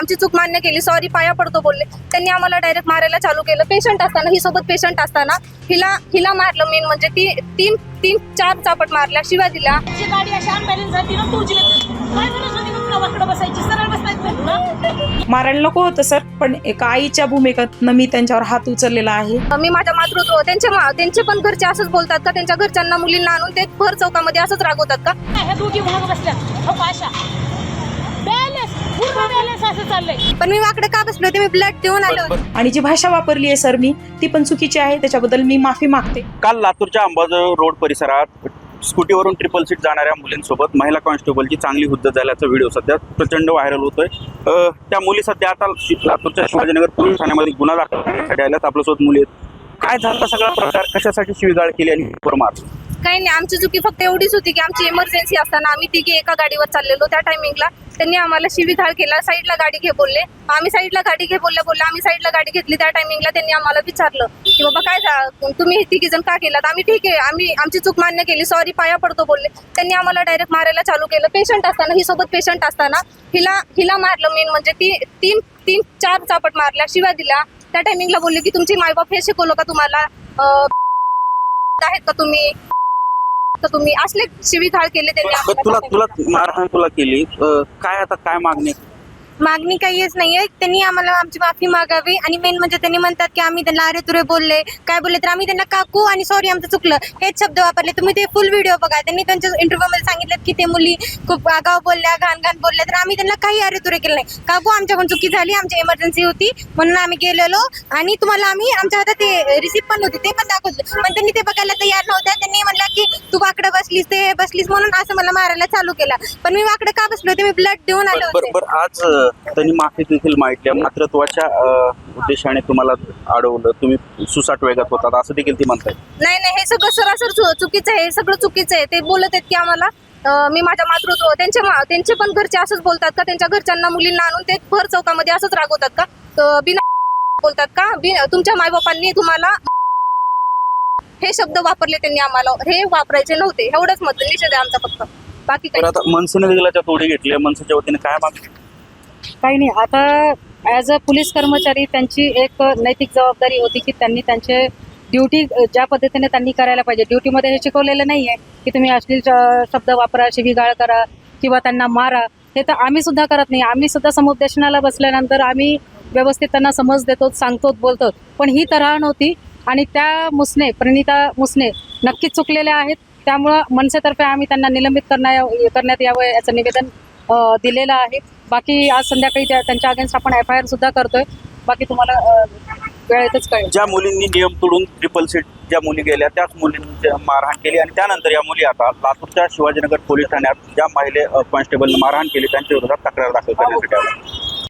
आमची चूक मान्य केली. सॉरी पाया पडतो बोलले. त्यांनी आम्हाला डायरेक्ट मारायला चालू केलं. पेशंट असताना ही सोबत पेशंट असताना हिला हिला मारलं मेन म्हणजे ती तीन तीन चार चापट मारल्या. शिव्या गाडी अशी बसायची. सरळ ना मारायला नको होतं सर पण एका आईच्या भूमिकेतनं मी त्यांच्यावर हात उचललेला आहे. मी माझ्या मातृत्व त्यांचे मा- त्यांचे पण घरचे असंच बोलतात का? त्यांच्या घरच्यांना मुलींना आणून ते भर चौकामध्ये असंच रागवतात का? पण मी वाकडे का बसले? होते मी ब्लड देऊन आले. आणि जी भाषा वापरली आहे सर मी ती पण चुकीची आहे. त्याच्याबद्दल मी माफी मागते. काल लातूरच्या अंबाजोगाई रोड परिसरात स्कूटीवरून ट्रिपल सीट जाणाऱ्या मुलींसोबत महिला कॉन्स्टेबलची चांगली हुद्दत झाल्याचा व्हिडिओ सध्या प्रचंड व्हायरल होतोय. त्या मुली सध्या आता शि- लातूरच्या शिवाजीनगर पोलीस ठाण्यामध्ये गुन्हा दाखल करण्यासाठी आल्यात. आपल्यासोबत मुली आहेत. काय झाला? सगळा प्रकार कशासाठी शिवीगाळ केली आणि मार काही नाही आमची चुकी फक्त एवढीच होती की आमची इमर्जन्सी असताना आम्ही तिघे एका गाडीवर चाललेलो त्या टायमिंगला त्यांनी आम्हाला शिवीघाळ केला साईडला गाडी घे बोलले. आम्ही साईडला गाडी घे बोलल्या बोलल्या आम्ही साईडला गाडी घेतली त्या टायमिंगला त्यांनी आम्हाला विचारलं की बाबा काय तुम्ही हे तिघी जण का केलात? आम्ही ठीक आहे आम्ही आमची चूक मान्य केली सॉरी पाया पडतो बोलले. त्यांनी आम्हाला डायरेक्ट मारायला चालू केलं. पेशंट असताना ही सोबत पेशंट असताना हिला हिला मारलं मेन म्हणजे ती तीन तीन चार चापट मारल्या शिव्या दिल्या. त्या टायमिंगला बोलले की तुमची मायबाप हे शिकवलं का तुम्हाला? आहेत का तुम्ही? तर तुम्ही असले शिवीघाळ केले त्यांनी तुला. तुला मारहाण तुला केली. अ, काय आता काय मागणी? मागणी काहीच नाहीये. त्यांनी आम्हाला आमची माफी मागावी. आणि मेन म्हणजे त्यांनी म्हणतात की आम्ही त्यांना अरे तुरे बोलले. काय बोलले तर आम्ही त्यांना काकू आणि सॉरी आमचं चुकलं. हेच शब्द वापरले. तुम्ही ते फुल व्हिडिओ बघा. त्यांनी त्यांच्या इंटरव्ह्यू मध्ये सांगितलं की ते मुली खूप आगाव बोलल्या घाण घाण बोलल्या. तर आम्ही त्यांना काही अरे तुरे केलं नाही. काकू आमच्याकडून चुकी झाली. आमची इमर्जन्सी होती. म्हणून आम्ही गेलेलो. आणि तुम्हाला आम्ही आमच्या हातात ते रिसिप्ट पण होते ते पण दाखवलं पण त्यांनी ते बघायला तयार नव्हत्या. त्यांनी म्हणलं की तू वाकडं बसलीस ते बसलीस म्हणून असं मला मारायला चालू केला. पण मी वाकडं का बसले होते? मी ब्लड देऊन आले होते. बरोबर आज अ, त्यांनी माफी देखील मागितली मातृत्वाच्या अ, उद्देशाने तुम्हाला अडवलं. तुम्ही सुसाट वेगात होतात असं देखील ती म्हणताय नाही नाही हे सगळं सरासर चु- चुकीचं आहे. हे सगळं चुकीचं आहे. ते बोलत आहेत की आम्हाला अं, मी माझ्या मातृत्व त्यांचे मा- त्यांचे पण घरचे असंच बोलतात का? त्यांच्या घरच्यांना मुलींना आणून ते भर चौकामध्ये असंच रागवतात का? बिना बोलतात का? बिन- तुमच्या मायबापांनी तुम्हाला हे शब्द वापरले त्यांनी आम्हाला. हे वापरायचे नव्हते. एवढंच मत. निषेध आहे आमचा फक्त. बाकी तर काही आता मनसेने देखील तोडी घेतली आहे. मनसेच्या वतीने काय मागणी? काही नाही. आता ॲज अ पोलीस कर्मचारी त्यांची एक नैतिक जबाबदारी होती की त्यांनी त्यांचे ड्युटी ज्या पद्धतीने त्यांनी करायला पाहिजे. ड्युटीमध्ये हे शिकवलेलं नाही आहे की तुम्ही अश्लील श- शब्द वापरा शिवीगाळ करा किंवा त्यांना मारा. हे तर आम्ही सुद्धा करत नाही. आम्ही सुद्धा समुपदेशनाला बसल्यानंतर आम्ही व्यवस्थित त्यांना समज देतो सांगतो बोलतो. पण ही तऱ्हा नव्हती आणि त्या मुसने प्रणिता मुसने नक्कीच चुकलेल्या आहेत. त्यामुळं मनसेतर्फे आम्ही त्यांना निलंबित करण्या करण्यात यावं याचं निवेदन दिलेलं आहे. बाकी आज संध्याकाळी त्या त्यांच्या अगेन्स्ट आपण एफ आय आर सुद्धा करतोय. बाकी तुम्हाला वेळेतच कळेल. ज्या मुलींनी नियम तोडून ट्रिपल सीट ज्या मुली गेल्या त्याच मुलींची मारहाण केली आणि त्यानंतर या मुली आता लातूरच्या शिवाजीनगर पोलीस ठाण्यात ज्या महिले कॉन्स्टेबलने मारहाण केली त्यांच्या विरोधात तक्रार दाखल करण्यासाठी आल्या.